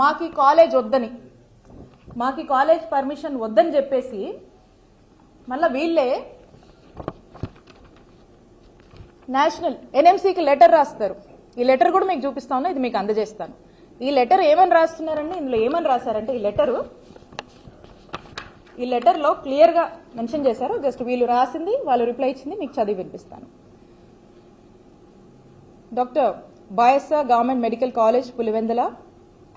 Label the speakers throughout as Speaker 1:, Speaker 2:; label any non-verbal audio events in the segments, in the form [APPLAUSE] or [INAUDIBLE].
Speaker 1: మాకు ఈ కాలేజ్ వద్దని మాకు ఈ కాలేజ్ పర్మిషన్ వద్దని చెప్పేసి మళ్ళీ వీళ్ళే నేషనల్ ఎన్ఎంసీకి లెటర్ రాస్తారు. ఈ లెటర్ కూడా మీకు చూపిస్తా ఉన్నా ఇది మీకు అందజేస్తాను. ఈ లెటర్ ఏమని రాస్తున్నారండి? ఇందులో ఏమని రాశారంటే ఈ లెటరు ఈ లెటర్లో క్లియర్గా మెన్షన్ చేశారు. జస్ట్ వీళ్ళు రాసింది వాళ్ళు రిప్లై ఇచ్చింది మీకు చదివి వినిపిస్తాను. Doctor బాయస్సా government medical college Pulivendala,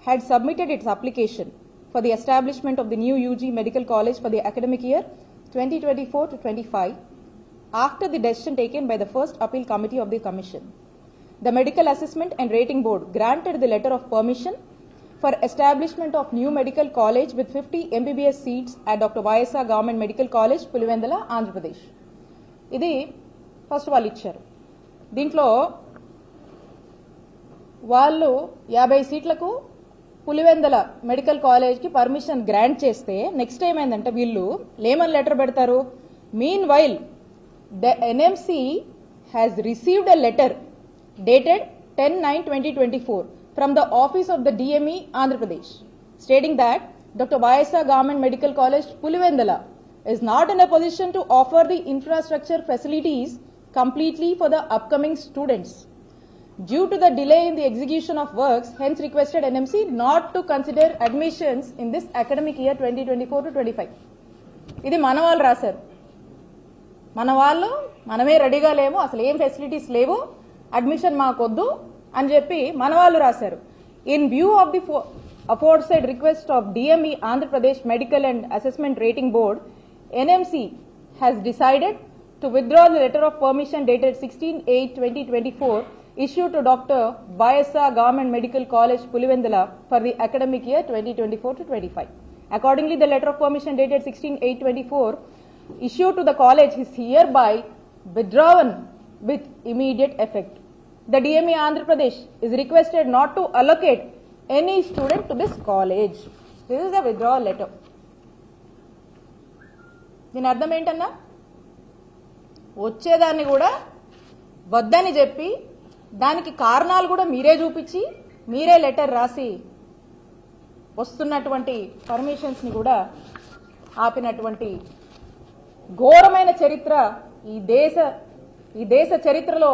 Speaker 1: had submitted its application for the establishment of the new UG Medical College for the academic year 2024 to 25 after the decision taken by the first appeal committee of the commission. The Medical Assessment and Rating Board granted the letter of permission for establishment of new medical college with 50 MBBS seats at Dr. Vyasa Government Medical College, Pulivendala, Andhra Pradesh. ఇది first వాళ్ళు ఇచ్చారు దీంట్లో వాళ్ళు యాభై సీట్లకు Pulivendula medical కాలేజ్కి permission grant చేస్తే next ఏమైందంటే వీళ్ళు లేమన్ లెటర్ పెడతారు mean while the NMC has received a letter dated ten nine twenty twenty four from the office of the DME Andhra Pradesh stating that doctor YSR government medical college Pulivendula is not in a position to offer the infrastructure facilities completely for the upcoming students. Due to the delay in the execution of works, hence requested NMC not to consider admissions in this academic year 2024 to 25. ఇది మన వాళ్ళు రాశారు మన వాళ్ళు మనమే రెడీగా లేము అసలు ఏం ఫెసిలిటీస్ లేవు అడ్మిషన్ మాకొద్దు అని చెప్పి మన వాళ్ళు రాశారు in view of the aforesaid request of DME Andhra Pradesh medical and assessment rating board NMC has decided to withdraw the letter of permission dated sixteen eight twenty twenty four issued to Dr. Bayasa Government Medical College, Pulivendala for the academic year 2024 to 25. Accordingly, the letter of permission dated 16-8-24 issued to the college is hereby withdrawn with immediate effect. The DME Andhra Pradesh is requested not to allocate any student to this college. This is the withdrawal letter. దీని అర్థం ఏంటన్నా వచ్చేదాన్ని కూడా వద్దని చెప్పి దానికి కారణాలు కూడా మీరే చూపించి మీరే లెటర్ రాసి వస్తున్నటువంటి పర్మిషన్స్ని కూడా ఆపినటువంటి ఘోరమైన చరిత్ర ఈ దేశ ఈ దేశ చరిత్రలో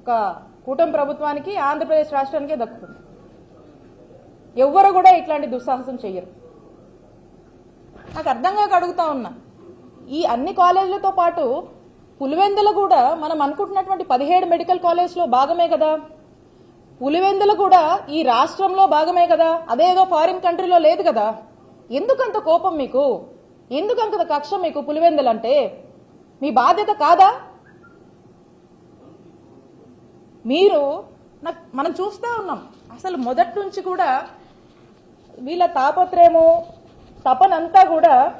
Speaker 1: ఒక కూటమి ప్రభుత్వానికి ఆంధ్రప్రదేశ్ రాష్ట్రానికే దక్కుతుంది. ఎవ్వరు కూడా ఇట్లాంటి దుస్సాహసం చెయ్యరు. నాకు అర్థం కాక అడుగుతా ఉన్నా. ఈ అన్ని కాలేజీలతో పాటు పులివెందుల కూడా మనం అనుకుంటున్నటువంటి పదిహేడు మెడికల్ కాలేజ్లో భాగమే కదా? పులివెందుల కూడా ఈ రాష్ట్రంలో భాగమే కదా? అదేదో ఫారిన్ కంట్రీలో లేదు కదా? ఎందుకంత కోపం మీకు? ఎందుకంత కక్ష మీకు పులివెందులు అంటే మీ బాధ్యత కాదా? మీరు నాకు మనం చూస్తూ ఉన్నాం. అసలు మొదటి నుంచి కూడా వీళ్ళ తాపత్రయము తపనంతా కూడా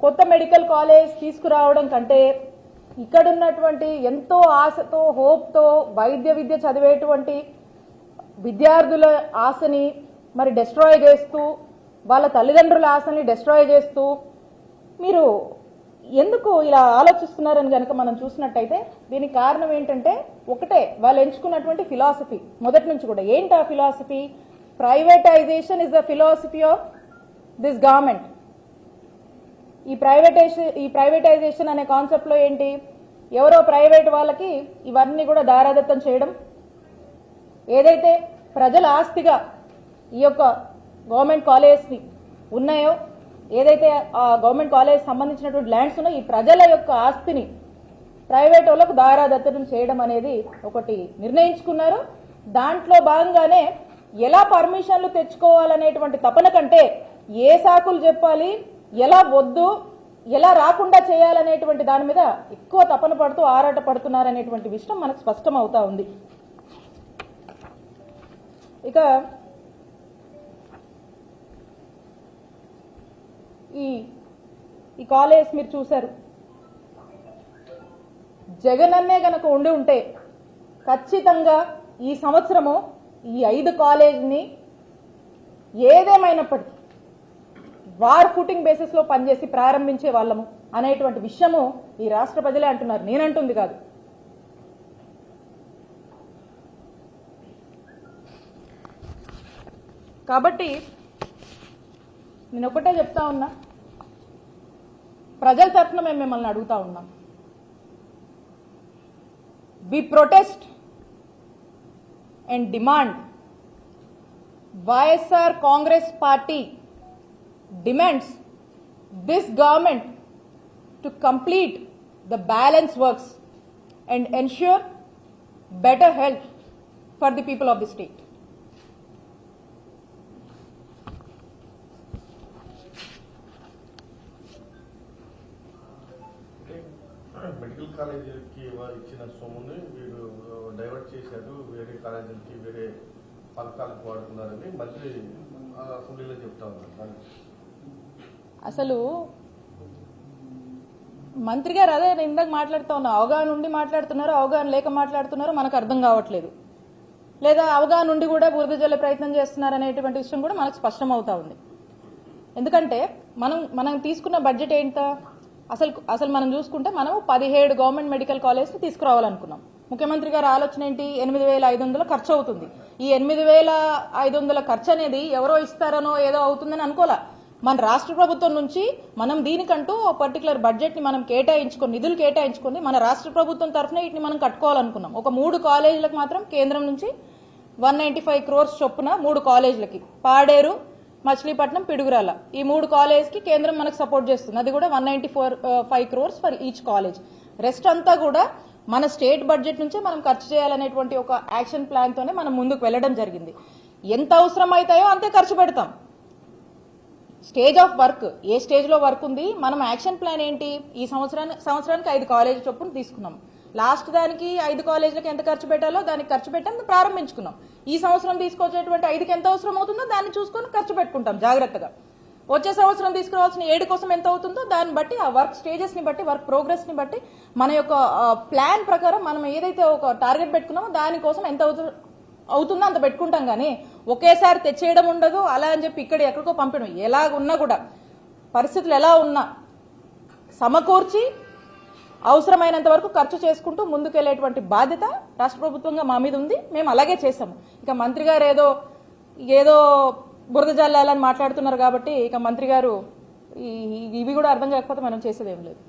Speaker 1: కొత్త మెడికల్ కాలేజ్ తీసుకురావడం కంటే ఇక్కడ ఉన్నటువంటి ఎంతో ఆశతో హోప్తో వైద్య విద్య చదివేటువంటి విద్యార్థుల ఆశని మరి డెస్ట్రాయ్ చేస్తూ వాళ్ళ తల్లిదండ్రుల ఆశని డెస్ట్రాయ్ చేస్తూ మీరు ఎందుకు ఇలా ఆలోచిస్తున్నారని కనుక మనం చూసినట్టయితే దీనికి కారణం ఏంటంటే ఒకటే వాళ్ళు ఎంచుకున్నటువంటి ఫిలాసఫీ మొదటి నుంచి కూడా ఏంటి ఆ philosophy privatisation is the philosophy of this government ఈ ప్రైవేటైజేషన్ ఈ ప్రైవేటైజేషన్ అనే కాన్సెప్ట్లో ఏంటి? ఎవరో ప్రైవేట్ వాళ్ళకి ఇవన్నీ కూడా దారాదత్తం చేయడం. ఏదైతే ప్రజల ఆస్తిగా ఈ యొక్క గవర్నమెంట్ కాలేజ్ని ఉన్నాయో ఏదైతే ఆ గవర్నమెంట్ కాలేజ్ సంబంధించినటువంటి ల్యాండ్స్ ఉన్నాయో ఈ ప్రజల యొక్క ఆస్తిని ప్రైవేట్ వాళ్ళకు దారాదత్తం చేయడం అనేది ఒకటి నిర్ణయించుకున్నారు. దాంట్లో భాగంగానే ఎలా పర్మిషన్లు తెచ్చుకోవాలనేటువంటి తపన కంటే ఏ సాకులు చెప్పాలి ఎలా వద్దు ఎలా రాకుండా చేయాలనేటువంటి దాని మీద ఎక్కువ తపన పడుతూ ఆరాట పడుతున్నారనేటువంటి విషయం మనకు స్పష్టం అవుతా ఉంది. ఇక ఈ ఈ కాలేజ్ మీరు చూశారు. జగనన్నే గనక ఉండి ఉంటే ఖచ్చితంగా ఈ సంవత్సరము ఈ ఐదు కాలేజ్ని ఏదేమైనప్పటికీ వార్ ఫుటింగ్ బేసిస్లో పనిచేసి ప్రారంభించే వాళ్ళము అనేటువంటి విషయము ఈ రాష్ట్ర ప్రజలే అంటున్నారు. నేనంటుంది కాదు. కాబట్టి నేను ఒకటే చెప్తా ఉన్నా. ప్రజల తరఫున మేము మిమ్మల్ని అడుగుతా ఉన్నాం. We protest and demand YSR Congress party Demands this government to complete the balance works and ensure better health for the people of the state.
Speaker 2: అంటే మెడికల్ కాలేజీకి వా- [CLEARS THROAT] ఇచ్చిన సొమ్ముని వీరు డైవర్ట్ చేశారు వేరే కాలేజీలకి వేరే పథకాలకు వాడుతున్నారని మంత్రి ఆ, అసెంబ్లీలో చెప్తా ఉన్నారు దానికి
Speaker 1: అసలు మంత్రి గారు అదే నేను ఇందాక మాట్లాడుతూ ఉన్నా. అవగాహన ఉండి మాట్లాడుతున్నారు అవగాహన లేక మాట్లాడుతున్నారో మనకు అర్థం కావట్లేదు. లేదా అవగాహన ఉండి కూడా బురద జల్లే ప్రయత్నం చేస్తున్నారు అనేటువంటి విషయం కూడా మనకు స్పష్టం అవుతా ఉంది. ఎందుకంటే మనం మనం తీసుకున్న బడ్జెట్ ఏంట? అసలు అసలు మనం చూసుకుంటే మనం పదిహేడు గవర్నమెంట్ మెడికల్ కాలేజ్ తీసుకురావాలనుకున్నాం. ముఖ్యమంత్రి గారి ఆలోచన ఏంటి? ఎనిమిది వేల ఐదు వందలు ఖర్చు అవుతుంది ఈ ఎనిమిది వేల ఐదు వందల ఖర్చు అనేది ఎవరో ఇస్తారనో ఏదో అవుతుందని అనుకోలే. మన రాష్ట్ర ప్రభుత్వం నుంచి మనం దీనికంటూ ఒక పర్టికులర్ బడ్జెట్ని మనం కేటాయించుకొని నిధులు కేటాయించుకొని మన రాష్ట్ర ప్రభుత్వం తరఫున వీటిని మనం కట్టుకోవాలనుకున్నాం. ఒక మూడు కాలేజీలకు మాత్రం కేంద్రం నుంచి వన్ నైన్టీ ఫైవ్ క్రోర్స్ చొప్పున మూడు కాలేజీలకి. పాడేరు మచిలీపట్నం పిడుగురాల. ఈ మూడు కాలేజ్కి కేంద్రం మనకు సపోర్ట్ చేస్తుంది. అది కూడా one ninety four five crores for each college rest అంతా కూడా మన స్టేట్ బడ్జెట్ నుంచే మనం ఖర్చు చేయాలనేటువంటి ఒక యాక్షన్ ప్లాన్ తోనే మనం ముందుకు వెళ్ళడం జరిగింది. ఎంత అవసరం అవుతాయో అంతే ఖర్చు పెడతాం. స్టేజ్ ఆఫ్ వర్క్ ఏ స్టేజ్లో వర్క్ ఉంది మనం యాక్షన్ ప్లాన్ ఏంటి? ఈ సంవత్సరానికి సంవత్సరానికి ఐదు కాలేజ్ చొప్పున తీసుకున్నాం. లాస్ట్ దానికి ఐదు కాలేజీలకు ఎంత ఖర్చు పెట్టాలో దానికి ఖర్చు పెట్టాం ప్రారంభించుకున్నాం. ఈ సంవత్సరం తీసుకొచ్చేటువంటి ఐదుకి ఎంత అవసరం అవుతుందో దాన్ని చూసుకొని ఖర్చు పెట్టుకుంటాం జాగ్రత్తగా. వచ్చే సంవత్సరం తీసుకురావాల్సిన ఏడు కోసం ఎంత అవుతుందో దాన్ని బట్టి ఆ వర్క్ స్టేజెస్ని బట్టి వర్క్ ప్రోగ్రెస్ని బట్టి మన యొక్క ప్లాన్ ప్రకారం మనం ఏదైతే ఒక టార్గెట్ పెట్టుకున్నామో దానికోసం ఎంత అవుతుందో అంత పెట్టుకుంటాం కానీ ఒకేసారి తెచ్చేయడం ఉండదు అలా అని చెప్పి ఇక్కడ ఎక్కడికో పంపడం. ఎలా ఉన్నా కూడా పరిస్థితులు ఎలా ఉన్నా సమకూర్చి అవసరమైనంత వరకు ఖర్చు చేసుకుంటూ ముందుకెళ్ళేటువంటి బాధ్యత రాష్ట్ర ప్రభుత్వంగా మా మీద ఉంది. మేము అలాగే చేసాము ఇక మంత్రి గారు ఏదో ఏదో బురద జల్లాలని మాట్లాడుతున్నారు కాబట్టి ఇక మంత్రి గారు ఇవి కూడా అర్థం కాకపోతే మనం చేసేది ఏం లేదు